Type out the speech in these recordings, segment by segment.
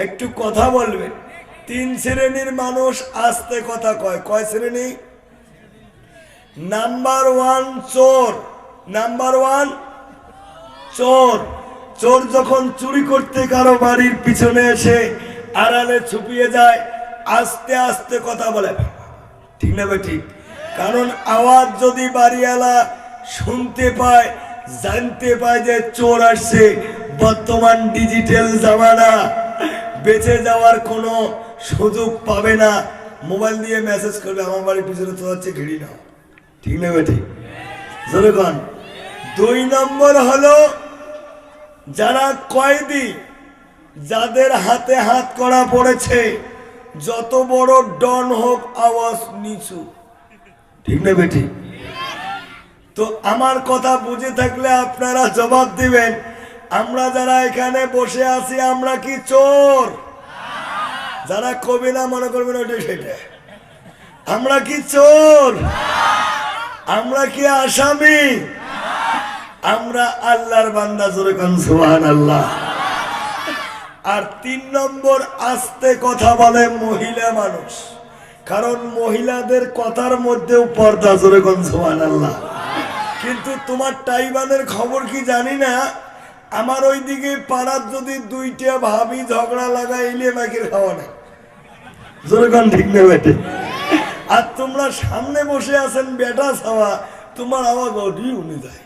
একটু কথা বলবেন। তিন শ্রেণির মানুষ আস্তে কথা কয়। কয় শ্রেণি? নাম্বার ওয়ান চোর। নাম্বার ওয়ান চোর। চোর যখন চুরি করতে কারও বাড়ির পিছনে এসে আড়ালে ছুপিয়ে যায়, আস্তে আস্তে কথা বলে। ঠিক না ঠিক? কারণ আওয়াজ যদি বাড়িওয়ালা শুনতে পায়, জানতে পায় যে চোর আসছে, বর্তমান ডিজিটাল জামানা। বেঁচে যাওয়ার কোনো সুযোগ পাবে না। মোবাইল দিয়ে মেসেজ করবে, আমার বাড়ির পিছনে তো হচ্ছে ঘিরি নাও। ঠিক না ঠিক দুই নম্বর হলো, যারা কয়েদি, যাদের হাতে হাত করা পড়েছে, যত বড় ডন হোক, আওয়াজ নিচু। ঠিক না বেটি তো আমার কথা বুঝে থাকলে আপনারা জবাব দিবেন আমরা যারা এখানে বসে আছি, আমরা কি চোর? যারা কবি না, মনে করবেন ওইটা সেটা। আমরা কি চোর? আমরা কি আসামি? আমরা আল্লাহর বান্দা, জোরে কান সুবহান আল্লাহ আর তিন নম্বর, আস্তে কথা বলে মহিলা মানুষ। কারণ মহিলাদের কথার মধ্যেও পর্দা, জোরে কান সুবহান আল্লাহ কিন্তু তোমার টাইবানের খবর কি জানি না? আমার ওইদিকে পাড়ার যদি দুইটা ভাবি ঝগড়া লাগাই এলিয়ে মাকের খাওয়া নেই। জোরে ঠিক না বেটে। আর তোমরা সামনে বসে আছেন বেটা ছাওয়া, তোমার আওয়াজ অডিও উনি যায়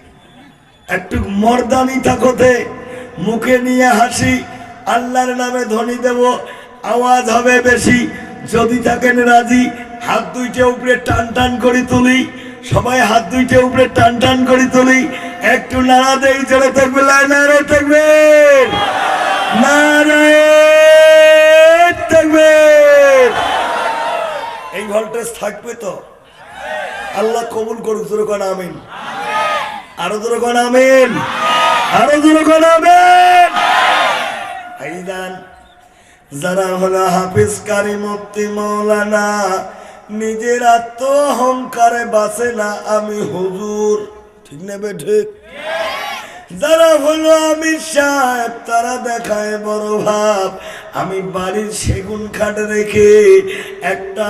একটু মর্দানি থাকতে মুখে নিয়ে হাসি, আল্লাহর নামে ধ্বনি দেব, আওয়াজ হবে বেশি। যদি থাকেন রাজি, হাত দুইটা উপরে টান টান করে তুলি, সবাই হাত দুইটা উপরে টান টান করে তুলি একটু নাড়া দেই চলে থাকবে নাড়া থাকবে থাকবে এই ভোল্টেজ থাকবে তো? আল্লাহ কবুল করুক, জোরে কোন, আমিন। আরও জোরে কোন, আমিন। আরও জোরে কোন, আমিন। ভাইজান যারা হলো হাফিজ কারি, মুফতি, মৌলানা, নিজের আত্ম অহংকারে বাসে না আমি হুজুর। ঠিক নেবে ঠিক? যারা হলো আমি সাহেব, তারা দেখায় বড় ভাব। আমি বাড়ির সেগুন খাট রেখে একটা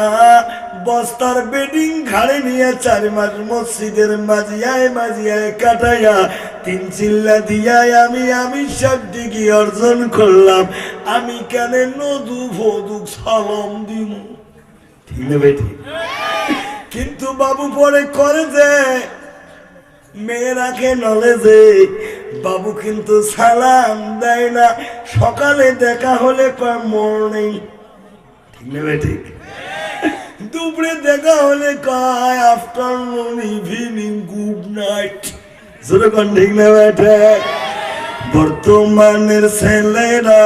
বস্তার বেডিং ঘাড়ে নিয়ে চার মাস মসজিদের মাঝিয়ায় মাঝিয়ায় কাটাইয়া, তিন চিল্লা দিয়ায় আমি আমি সব ডিগ্রি অর্জন করলাম। আমি কেন নদু ফদু সালম দিম? ঠিক নেবে ঠিক? কিন্তু বাবু পরে করে যে মেয়েরাকে নলেজে বাবু কিন্তু সালাম দেয় না। সকালে দেখা হলে মর্নিং ঠিক না ভাই, ঠিক? দুপুরে দেখা হলে কয় আফটারনুন ইভিনিং গুড নাইট যেরকম ঠিক না ভাই, ঠিক? বর্তমানের ছেলেরা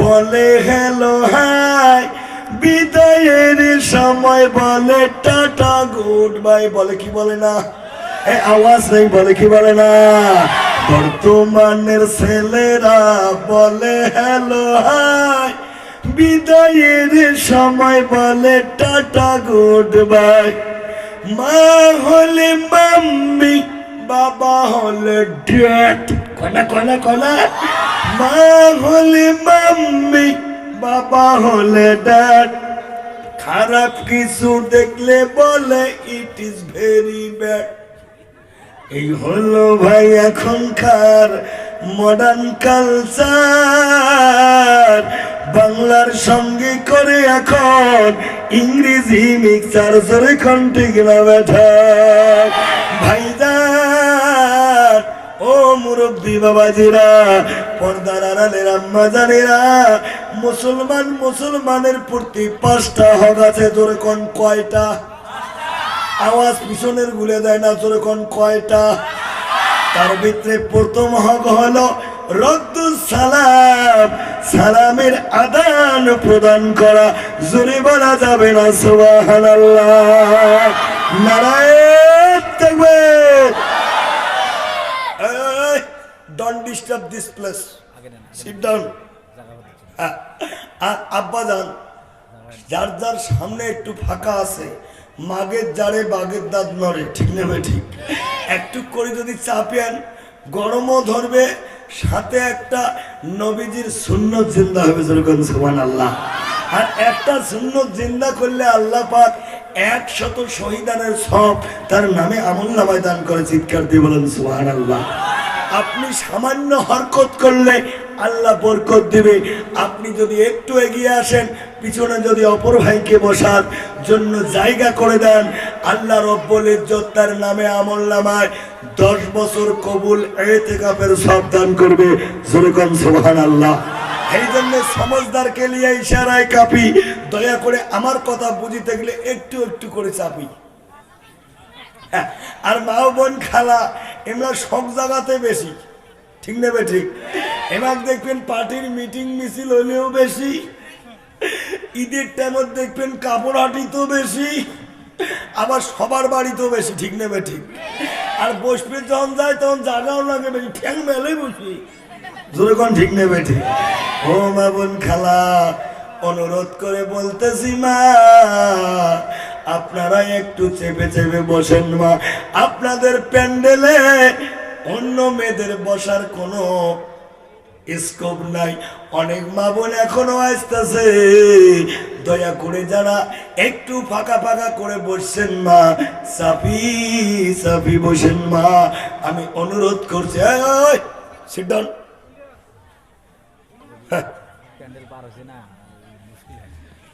বলে হ্যালো হাই বিদায়ের সময় বলে টাটা গুড বাই বলে, কি বলে না? আওয়াজ নেই বলে কি বলে না? বর্তমানের ছেলেরা বলে, হ্যালো, হাই। বিদায়ের সময় বলে, টাটা, গুড বাই। মা হলে মাম্মি, বাবা হলে ড্যাড। কনা কনা কনা মা হলে মাম্মি, বাবা হলে ড্যাড। খারাপ কিছু দেখলে বলে, ইট ইজ ভেরি ব্যাড। এই হলো ভাই এখনকার মডার্ন কালচার বাংলার সঙ্গে করে এখন ইংরেজি মিক্সার জোরে ঠিক না বেঠা ভাইজান, ও মুরব্বী বাবাজিরা, পর্দার আড়ালের আম্মা জানেরা, মুসলমান মুসলমানের প্রতি পাঁচটা হক আছে তোর কোন কয়টা? আওয়াজ পিছনের গুলে দেয় না তোর কোন কয়টা। তার ভিতরে প্রথম হক হলো সালাম। সালামের আদান প্রদান করা। জোরে বলা যাবে না সুবহানাল্লাহ। নারায়ণ থাকবে। Don't disturb this place sit down আব্বা যান। যার যার সামনে একটু ফাঁকা আছে মাগের জারে বাগের দাঁত নড়ে, ঠিক না ভাই ঠিক? একটু করে যদি চাপেন গরমও ধরবে, সাথে একটা নবীজির শূন্য জিন্দা হবে যেরকম সুবান আল্লাহ আর একটা সুন্নত জিন্দা করলে আল্লাহ পাক একশত শহীদানের সব তার নামে আমল নামায় দান করে, চিৎকার দিয়ে বলেন সুবাহ আল্লাহ আপনি সামান্য হরকত করলে আল্লাহ বরকত দিবে। আপনি যদি একটু এগিয়ে আসেন পিছনে যদি অপর ভাইকে বসার জন্য জায়গা করে দেন আল্লাহ রব্বুল ইজ্জত তার নামে আমল নামায় দশ বছর কবুল এতেকাপের সব দান করবে। যেরকম সোহান আল্লাহ এই জন্য সমাজদারকে নিয়ে ইশারায় কাঁপি। দয়া করে আমার কথা বুঝিতে গেলে একটু একটু করে চাপি। হ্যাঁ, আর মা বোন খালা এমরা সব জায়গাতে বেশি। ঠিক নেবে ঠিক? এবার দেখবেন পার্টির মিটিং মিছিল হলেও বেশি। ঈদের টাইমত দেখবেন কাপড় তো বেশি। আবার সবার বাড়িতেও বেশি, ঠিক নেবে ঠিক? আর বসবে যখন যায়, তখন জায়গাও লাগে বেশি, ঠ্যাং মেলে বসি জোরে কোন ঠিক নেবে ঠিক? ও মা বোন খালা, অনুরোধ করে বলতেছি মা আপনারা একটু চেপে চেপে বসেন মা। আপনাদের প্যান্ডেলে অন্য মেয়েদের বসার কোনো স্কোপ নাই। অনেক মা বোন এখনও আসতেছে। দয়া করে যারা একটু ফাঁকা ফাঁকা করে বসছেন মা, সাফি সাফি বসেন মা। আমি অনুরোধ করছি সিট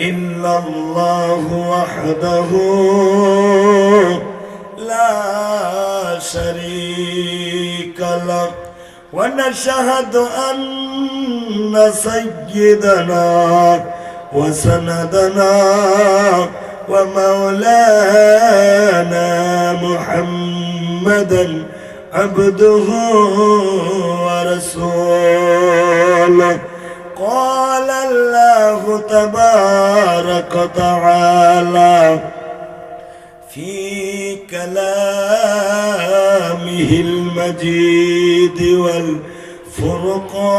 إلا الله وحده لا شريك له. ونشهد أن سيدنا وسندنا ومولانا محمدا عبده ورسوله. قال الله تبارك وتعالى في كلامه المجيد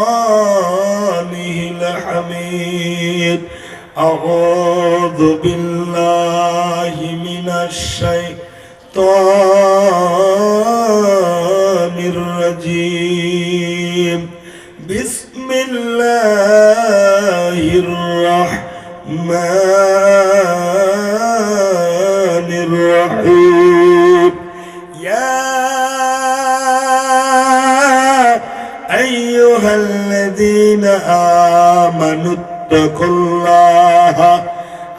والفرقانه الحميد أعوذ بالله من الشيطان الرجيم الرحمن الرحيم. يا أيها الذين آمنوا اتقوا الله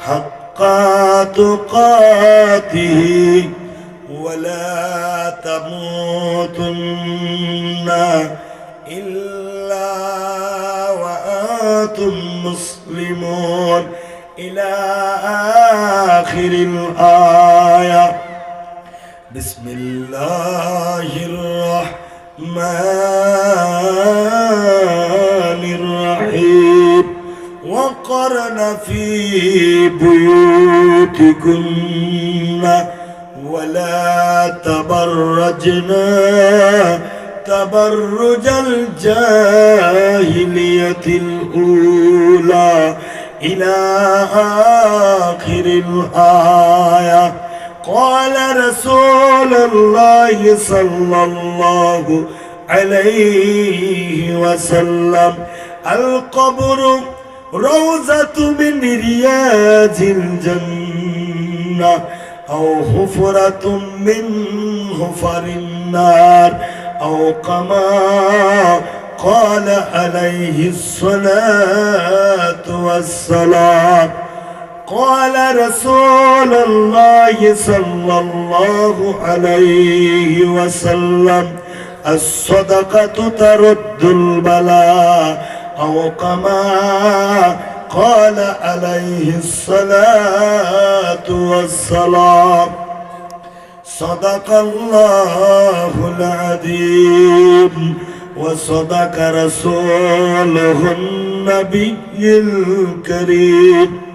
حق تقاته ولا تموتن إلا مسلمون. إلى آخر الآية. بسم الله الرحمن الرحيم. وقرن في بيوتكن. ولا تبرجنا تبرج الجاهلية الأولى إلى آخر الآية قال رسول الله صلى الله عليه وسلم القبر روزة من رياض الجنة أو حفرة من حفر النار أو كما قال عليه الصلاة والسلام. قال رسول الله صلى الله عليه وسلم الصدقة ترد البلاء. أو كما قال عليه الصلاة والسلام. صدق الله العظيم وصدق رسوله النبي الكريم.